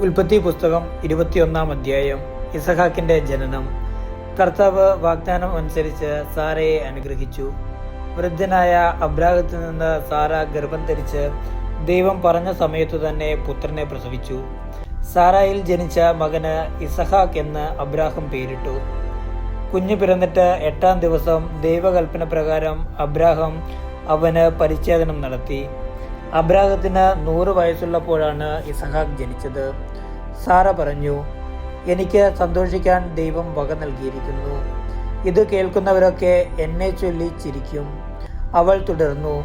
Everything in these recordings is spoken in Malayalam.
ഉൽപ്പത്തി പുസ്തകം ഇരുപത്തിയൊന്നാം അധ്യായം ഇസഹാക്കിന്റെ ജനനം. കർത്താവ് വാഗ്ദാനം അനുസരിച്ച് സാറയെ അനുഗ്രഹിച്ചു. വൃദ്ധനായ അബ്രാഹത്തിൽ നിന്ന് സാറ ഗർഭം ധരിച്ച് ദൈവം പറഞ്ഞ സമയത്തു തന്നെ പുത്രനെ പ്രസവിച്ചു. സാറായിൽ ജനിച്ച മകന് ഇസഹാക്ക് എന്ന് അബ്രാഹം പേരിട്ടു. കുഞ്ഞു പിറന്നിട്ട് എട്ടാം ദിവസം ദൈവകൽപ്പന പ്രകാരം അബ്രാഹം അവന് പരിച്ഛേദനം നടത്തി. അബ്രാഹത്തിന് നൂറ് വയസ്സുള്ളപ്പോഴാണ് ഇസഹാക്ക് ജനിച്ചത്. സാറ പറഞ്ഞു എനിക്ക് സന്തോഷിക്കാൻ ദൈവം വക നൽകിയിരിക്കുന്നു. ഇത് കേൾക്കുന്നവരൊക്കെ എന്നെ ചൊല്ലി ചിരിക്കും. അവൾ തുടർന്നു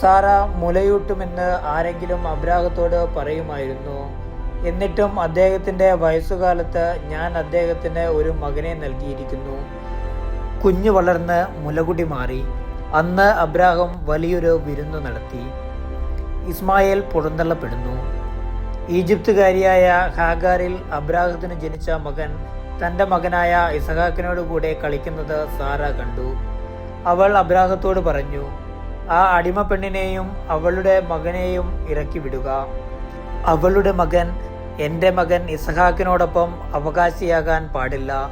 സാറ മുലയൂട്ടുമെന്ന് ആരെങ്കിലും അബ്രാഹത്തോട് പറയുമായിരുന്നു. എന്നിട്ടും അദ്ദേഹത്തിന്റെ വയസ്സുകാലത്ത് ഞാൻ അദ്ദേഹത്തിന് ഒരു മകനെ നൽകിയിരിക്കുന്നു. കുഞ്ഞു വളർന്ന് മുലകുടി മാറി. അന്ന് അബ്രാഹം വലിയൊരു വിരുന്നു നടത്തി. ഇസ്മായേൽ പുറന്തള്ളപ്പെടുന്നു ഈജിപ്തുകാരിയായ ഹാഗാറിൽ അബ്രാഹത്തിന് ജനിച്ച മകൻ തന്റെ മകനായ ഇസഹാക്കിനോട് കൂടെ കളിക്കുന്നത് സാറ കണ്ടു. അവൾ അബ്രാഹത്തോട് പറഞ്ഞു ആ അടിമ പെണ്ണിനെയും അവളുടെ മകനെയും ഇറക്കി വിടുക. അവളുടെ മകൻ എന്റെ മകൻ ഇസഹാക്കിനോടൊപ്പം അവകാശിയാകാൻ പാടില്ല.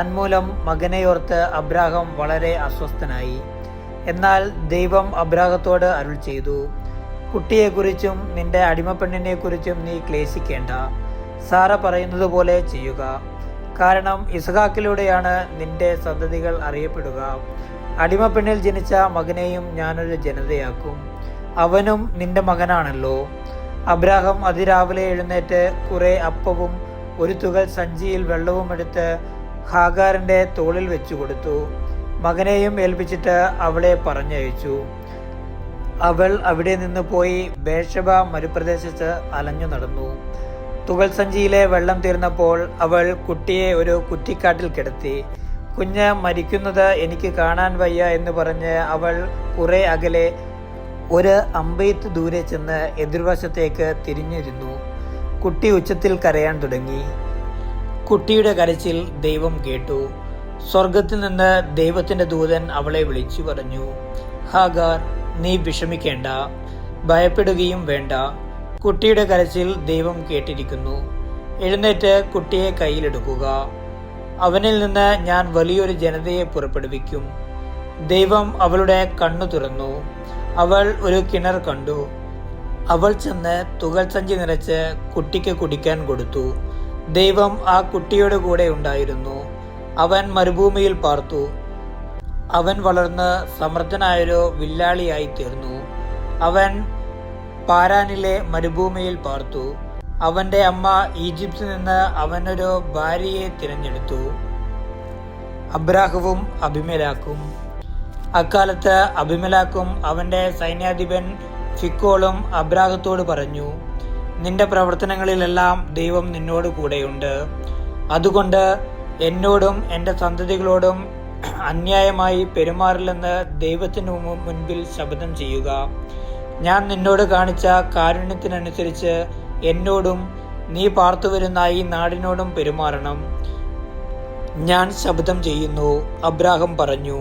തന്മൂലം മകനെയോർത്ത് അബ്രാഹം വളരെ അസ്വസ്ഥനായി. എന്നാൽ ദൈവം അബ്രാഹത്തോട് അരുൾ ചെയ്തു. കുട്ടിയെക്കുറിച്ചും നിന്റെ അടിമപ്പെണ്ണിനെക്കുറിച്ചും നീ ക്ലേശിക്കേണ്ട. സാറ പറയുന്നത് പോലെ ചെയ്യുക. കാരണം ഇസഹാക്കിലൂടെയാണ് നിന്റെ സന്തതികൾ അറിയപ്പെടുക. അടിമപ്പെണ്ണിൽ ജനിച്ച മകനെയും ഞാനൊരു ജനതയാക്കും. അവനും നിന്റെ മകനാണല്ലോ. അബ്രാഹം അതിരാവിലെ എഴുന്നേറ്റ് കുറെ അപ്പവും ഒരു തുകൽ സഞ്ചിയിൽ വെള്ളവും എടുത്ത് ഹാഗാറിന്റെ തോളിൽ വെച്ചു കൊടുത്തു മകനെയും ഏൽപ്പിച്ചിട്ട് അവളെ പറഞ്ഞയച്ചു. അവൾ അവിടെ നിന്ന് പോയി ബേഷബ മരുപ്രദേശത്ത് അലഞ്ഞു നടന്നു. തുകൽ സഞ്ചിയിലെ വെള്ളം തീർന്നപ്പോൾ അവൾ കുട്ടിയെ ഒരു കുറ്റിക്കാട്ടിൽ കിടത്തി. കുഞ്ഞ് മരിക്കുന്നത് എനിക്ക് കാണാൻ വയ്യ എന്ന് പറഞ്ഞ് അവൾ കുറെ അകലെ ഒരു അമ്പയത്ത് ദൂരെ ചെന്ന് എതിർവശത്തേക്ക് തിരിഞ്ഞിരുന്നു. കുട്ടി ഉച്ചത്തിൽ കരയാൻ തുടങ്ങി. കുട്ടിയുടെ കരച്ചിൽ ദൈവം കേട്ടു. സ്വർഗത്തിൽ നിന്ന് ദൈവത്തിന്റെ ദൂതൻ അവളെ വിളിച്ചു പറഞ്ഞു ഹാഗാർ നീ വിഷമിക്കേണ്ട ഭയപ്പെടുകയും വേണ്ട. കുട്ടിയുടെ കരച്ചിൽ ദൈവം കേട്ടിരിക്കുന്നു. എഴുന്നേറ്റ് കുട്ടിയെ കയ്യിലെടുക്കുക. അവനിൽ നിന്ന് ഞാൻ വലിയൊരു ജനതയെ പുറപ്പെടുവിക്കും. ദൈവം അവളുടെ കണ്ണു തുറന്നു. അവൾ ഒരു കിണർ കണ്ടു. അവൾ ചെന്ന് തുകൽ സഞ്ചി നിറച്ച് കുട്ടിക്ക് കുടിക്കാൻ കൊടുത്തു. ദൈവം ആ കുട്ടിയുടെ കൂടെ ഉണ്ടായിരുന്നു. അവൻ മരുഭൂമിയിൽ പാർത്തു. അവൻ വളർന്ന് സമർത്ഥനായൊരു വില്ലാളിയായി തീർന്നു അവൻ പാരാനിലെ മരുഭൂമിയിൽ പാർത്തു. അവന്റെ അമ്മ ഈജിപ്തിൽ നിന്ന് അവനൊരു ഭാര്യയെ തിരഞ്ഞെടുത്തു. അബ്രാഹവും അഭിമലാക്കും. അക്കാലത്ത് അഭിമലാക്കും അവന്റെ സൈന്യാധിപൻ ഫിക്കോളും അബ്രാഹത്തോട് പറഞ്ഞു നിന്റെ പ്രവർത്തനങ്ങളിലെല്ലാം ദൈവം നിന്നോട് കൂടെയുണ്ട്. അതുകൊണ്ട് എന്നോടും എന്റെ സന്തതികളോടും അന്യായമായി പെരുമാറില്ലെന്ന് ദൈവത്തിനു മുൻപിൽ ശബ്ദം ചെയ്യുക. ഞാൻ നിന്നോട് കാണിച്ച കാരുണ്യത്തിനനുസരിച്ച് എന്നോടും നീ പാർത്തുവരുന്ന ഈ നാടിനോടും പെരുമാറണം. ഞാൻ ശബ്ദം ചെയ്യുന്നു അബ്രാഹം പറഞ്ഞു.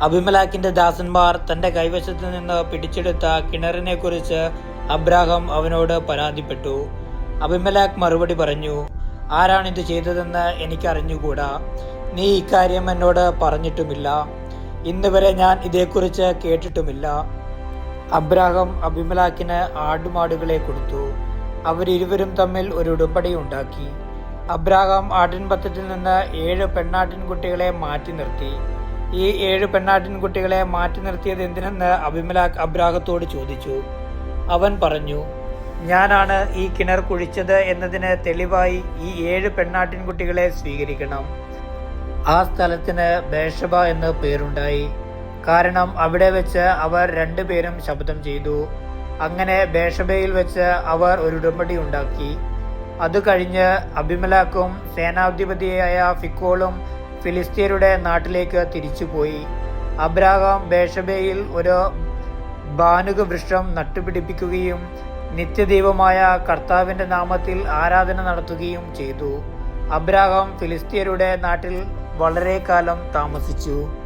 അഭിമലാക്കിന്റെ ദാസന്മാർ തന്റെ കൈവശത്ത് നിന്ന് പിടിച്ചെടുത്ത കിണറിനെക്കുറിച്ച് അബ്രാഹം അവനോട് പരാതിപ്പെട്ടു. അഭിമലാക്ക് മറുപടി പറഞ്ഞു ആരാണിത് ചെയ്തതെന്ന് എനിക്കറിഞ്ഞുകൂടാ. നീ ഇക്കാര്യം എന്നോട് പറഞ്ഞിട്ടുമില്ല. ഇന്ന് വരെ ഞാൻ ഇതേക്കുറിച്ച് കേട്ടിട്ടുമില്ല. അബ്രാഹം അഭിമലാക്കിന് ആടുമാടുകളെ കൊടുത്തു. അവരിരുവരും തമ്മിൽ ഒരു ഉടമ്പടി ഉണ്ടാക്കി. അബ്രാഹാം ആട്ടിൻപത്തത്തിൽ നിന്ന് ഏഴ് പെണ്ണാട്ടിൻകുട്ടികളെ മാറ്റി നിർത്തി. ഈ ഏഴ് പെണ്ണാട്ടിൻകുട്ടികളെ മാറ്റി നിർത്തിയത് എന്തിനെന്ന് അഭിമലാഖ് അബ്രാഹത്തോട് ചോദിച്ചു. അവൻ പറഞ്ഞു ഞാനാണ് ഈ കിണർ കുഴിച്ചത് എന്നതിന് തെളിവായി ഈ ഏഴ് പെണ്ണാട്ടിൻകുട്ടികളെ സ്വീകരിക്കണം. ആ സ്ഥലത്തിന് ബേഷബ എന്ന് പേരുണ്ടായി. കാരണം അവിടെ വെച്ച് അവർ രണ്ടുപേരും ശബ്ദം ചെയ്തു. അങ്ങനെ ബേഷബയിൽ വെച്ച് അവർ ഒരു ഉടമ്പടി ഉണ്ടാക്കി. അത് കഴിഞ്ഞ് അഭിമലാക്കും സേനാധിപതിയായ ഫിക്കോളും ഫിലിസ്തീനയുടെ നാട്ടിലേക്ക് തിരിച്ചുപോയി. അബ്രാഹാം ബേഷബയിൽ ഒരു ബാനുക വൃക്ഷം നട്ടുപിടിപ്പിക്കുകയും നിത്യദൈവമായ കർത്താവിന്റെ നാമത്തിൽ ആരാധന നടത്തുകയും ചെയ്തു. അബ്രാഹാം ഫിലിസ്തീനരുടെ നാട്ടിൽ വളരെ കാലം താമസിച്ചു.